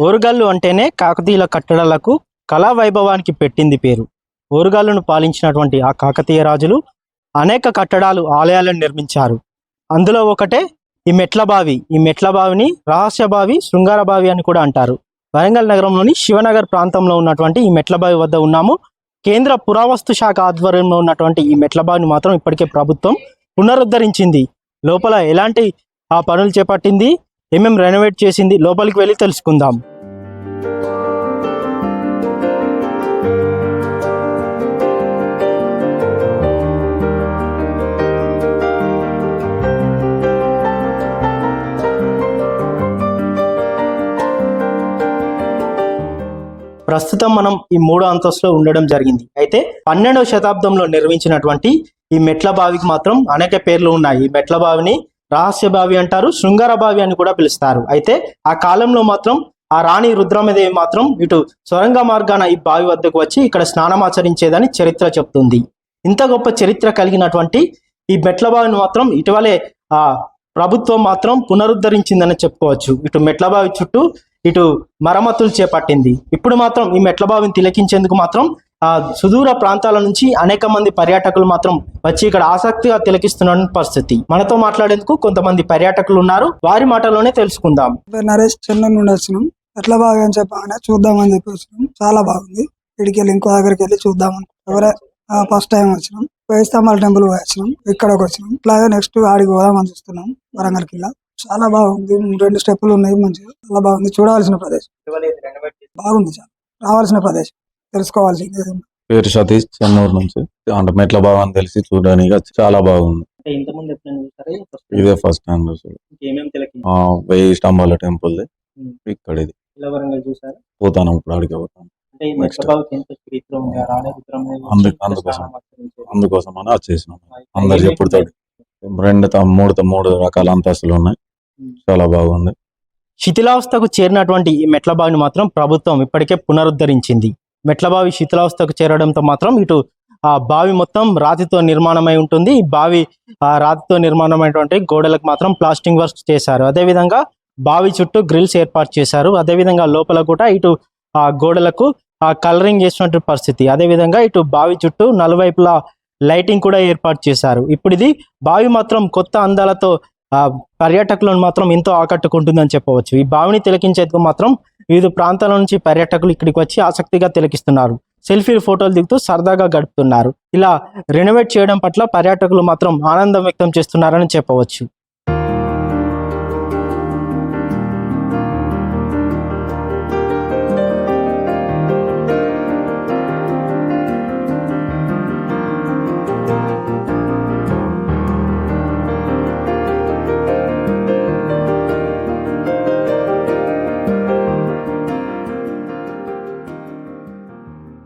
ఓరుగల్లు అంటేనే కాకతీయుల కట్టడాలకు కళా వైభవానికి పెట్టింది పేరు. ఓరుగల్లును పాలించినటువంటి ఆ కాకతీయ రాజులు అనేక కట్టడాలు ఆలయాలను నిర్మించారు. అందులో ఒకటే ఈ మెట్లబావి ఈ మెట్లబావిని రహస్యబావి శృంగారబావి అని కూడా అంటారు. వరంగల్ నగరంలోని శివనగర్ ప్రాంతంలో ఉన్నటువంటి ఈ మెట్లబావి వద్ద ఉన్నాము. కేంద్ర పురావస్తు శాఖ ఆధ్వర్యంలో ఉన్నటువంటి ఈ మెట్లబావిని మాత్రం ఇప్పటికే ప్రభుత్వం పునరుద్ధరించింది. లోపల ఎలాంటి ఆ పనులు చేపట్టింది? ఏమేం రెనోవేట్ చేసింది లోపలికి వెళ్ళి తెలుసుకుందాం. ప్రస్తుతం మనం ఈ మూడో అంతస్తులో ఉండడం జరిగింది. అయితే పన్నెండవ శతాబ్దంలో నిర్మించినటువంటి ఈ మెట్ల బావికి మాత్రం అనేక పేర్లు ఉన్నాయి. ఈ మెట్ల బావిని రహస్య బావి అంటారు శృంగార బావి అని కూడా పిలుస్తారు. అయితే ఆ కాలంలో మాత్రం ఆ రాణి రుద్రమదేవి మాత్రం ఇటు సొరంగ మార్గాన ఈ బావి వద్దకు వచ్చి ఇక్కడ స్నానమాచరించేదని చరిత్ర చెప్తుంది. ఇంత గొప్ప చరిత్ర కలిగినటువంటి ఈ మెట్ల బావిని మాత్రం ఇటీవలే ఆ ప్రభుత్వం మాత్రం పునరుద్ధరించిందని చెప్పుకోవచ్చు. ఇటు మెట్ల బావి చుట్టూ ఇటు మరమ్మతులు చేపట్టింది. ఇప్పుడు మాత్రం ఈ మెట్ల బావిని తిలకించేందుకు మాత్రం సుదూర ప్రాంతాల నుంచి అనేక మంది పర్యాటకులు మాత్రం వచ్చి ఇక్కడ ఆసక్తిగా తిలకిస్తున్న పరిస్థితి. మనతో మాట్లాడేందుకు కొంతమంది పర్యాటకులు ఉన్నారు. వారి మాటలోనే తెలుసుకుందాం. నరేష్ చెన్నై నుండి వచ్చినాం ఎట్లా బాగా అని చెప్పగానే చూద్దామని చెప్పి వచ్చినాం చాలా బాగుంది. ఇక్కడికి వెళ్ళి ఇంకో దగ్గరికి వెళ్ళి చూద్దాం ఎవరే ఫస్ట్ టైం వచ్చినాం. వేయి స్తంభాల టెంపుల్ వచ్చినాం. ఇక్కడికి వచ్చినాం. ఇట్లాగే నెక్స్ట్ ఆడికి పోదామని చూస్తున్నాం. వరంగల్ కిల్లా చాలా బాగుంది. రెండు స్టెప్పులు ఉన్నాయి మంచిగా. చాలా బాగుంది. చూడవలసిన ప్రదేశం. బాగుంది చాలా. రావాల్సిన ప్రదేశం. ఉంది. పేరు సతీష్ చెన్నూరు నుంచి. అంటే మెట్ల బాగా తెలిసి చూడడానికి చాలా బాగుంది. ఇదే ఫస్ట్ టైం ఆ, వెయ్యి స్తంభాల టెంపుల్. ఇక్కడ ఇది చూసారు? పోతాను ఇప్పుడు ఆడికి పోతాను. అందుకోసం. అందుకోసం అని వచ్చేసినాం అందరు ఏమేమి చెప్పుడు తోటి రెండు త- మూడు త- మూడు రకాల అంతస్తులు ఉన్నాయి. చాలా బాగుంది. శిథిలావస్థకు చేరినటువంటి ఈ మెట్ల బావిని మాత్రం ప్రభుత్వం ఇప్పటికే పునరుద్ధరించింది. మెట్ల బావి శిథిలావస్థకు చేరడంతో మాత్రం ఇటు ఆ బావి మొత్తం రాతితో నిర్మాణమై ఉంటుంది. ఈ బావి ఆ రాతితో నిర్మాణమైనటువంటి గోడలకు మాత్రం ప్లాస్టింగ్ వర్క్ చేశారు. అదేవిధంగా బావి చుట్టూ గ్రిల్స్ ఏర్పాటు చేశారు. అదేవిధంగా లోపల కూడా ఇటు ఆ గోడలకు ఆ కలరింగ్ చేసినటువంటి పరిస్థితి. అదేవిధంగా ఇటు బావి చుట్టూ నలువైపులా లైటింగ్ కూడా ఏర్పాటు చేశారు. ఇప్పుడు ఇది బావి మాత్రం కొత్త అందాలతో ఆ పర్యాటకులను మాత్రం ఎంతో ఆకట్టుకుంటుందని చెప్పవచ్చు. ఈ బావిని తిలకించేందుకు మాత్రం వివిధ ప్రాంతాల నుంచి పర్యాటకులు ఇక్కడికి వచ్చి ఆసక్తిగా తిలకిస్తున్నారు. సెల్ఫీ ఫోటోలు దిగుతూ సరదాగా గడుపుతున్నారు. ఇలా రెనోవేట్ చేయడం పట్ల పర్యాటకులు మాత్రం ఆనందం వ్యక్తం చేస్తున్నారని చెప్పవచ్చు.